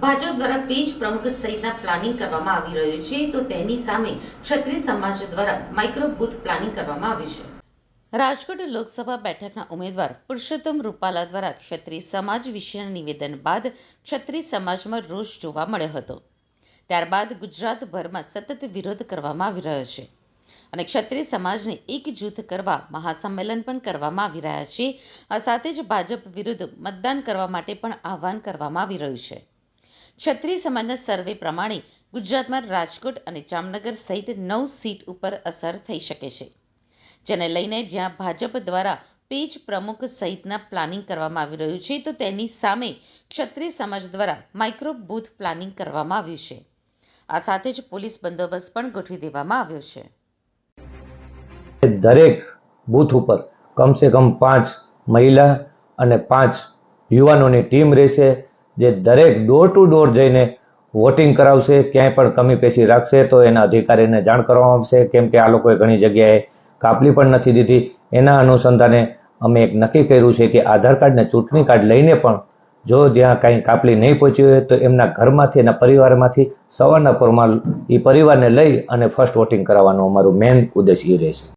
પ્રમુખ સહિતના પ્લાનિંગ કરવામાં આવી રહ્યું છે. તો તેની સામે ક્ષત્રિય સમાજ દ્વારા માઇક્રો બૂથ પ્લાનિંગ કરવામાં આવ્યું છે. રાજકોટ લોકસભા બેઠકના ઉમેદવાર પુરુષોત્તમ રૂપાલા દ્વારા ક્ષત્રિય સમાજ વિશેના નિવેદન બાદ ક્ષત્રિય સમાજમાં રોષ જોવા મળ્યો હતો. ત્યારબાદ ગુજરાતભરમાં સતત વિરોધ કરવામાં આવી રહ્યો છે અને ક્ષત્રિય સમાજને એકજૂથ કરવા મહાસંમેલન પણ કરવામાં આવી રહ્યા છે. આ સાથે જ ભાજપ વિરુદ્ધ મતદાન કરવા માટે પણ આહવાન કરવામાં આવી રહ્યું છે. ક્ષત્રિય સમાજના સર્વે પ્રમાણે ગુજરાતમાં રાજકોટ અને જામનગર સહિત નવ સીટ ઉપર અસર થઈ શકે છે. જેને લઈને જ્યાં ભાજપ દ્વારા પેજ પ્રમુખ સહિતના પ્લાનિંગ કરવામાં આવી રહ્યું છે, તો તેની સામે ક્ષત્રિય સમાજ દ્વારા માઇક્રો બૂથ પ્લાનિંગ કરવામાં આવ્યું છે. આ સાથે જ પોલીસ બંદોબસ્ત પણ ગોઠવી દેવામાં આવ્યો છે. દરેક બૂથ ઉપર કમસે કમ પાંચ મહિલા અને પાંચ યુવાનોની ટીમ રહેશે. જે દરેક ડોર ટુ ડોર જઈને વોટિંગ કરાવશે, ક્યાંય પણ કમી પેશી રાખશે, તો એના અધિકારીને જાણ કરવામાં આવશે. કેમ કે આ લોકોએ ઘણી જગ્યાએ કાપલી પણ નથી દીધી. એના અનુસંધાને અમે એક નક્કી કર્યું છે કે આધાર કાર્ડ ને ચૂંટણી કાર્ડ લઈને પણ જો જ્યાં કાંઈ કાપલી નહીં પહોંચી હોય, તો એમના ઘરમાંથી એના પરિવારમાંથી સવારના પરમાં એ પરિવારને લઈ અને ફર્સ્ટ વોટિંગ કરાવવાનું અમારું મેઇન ઉદ્દેશ એ રહેશે.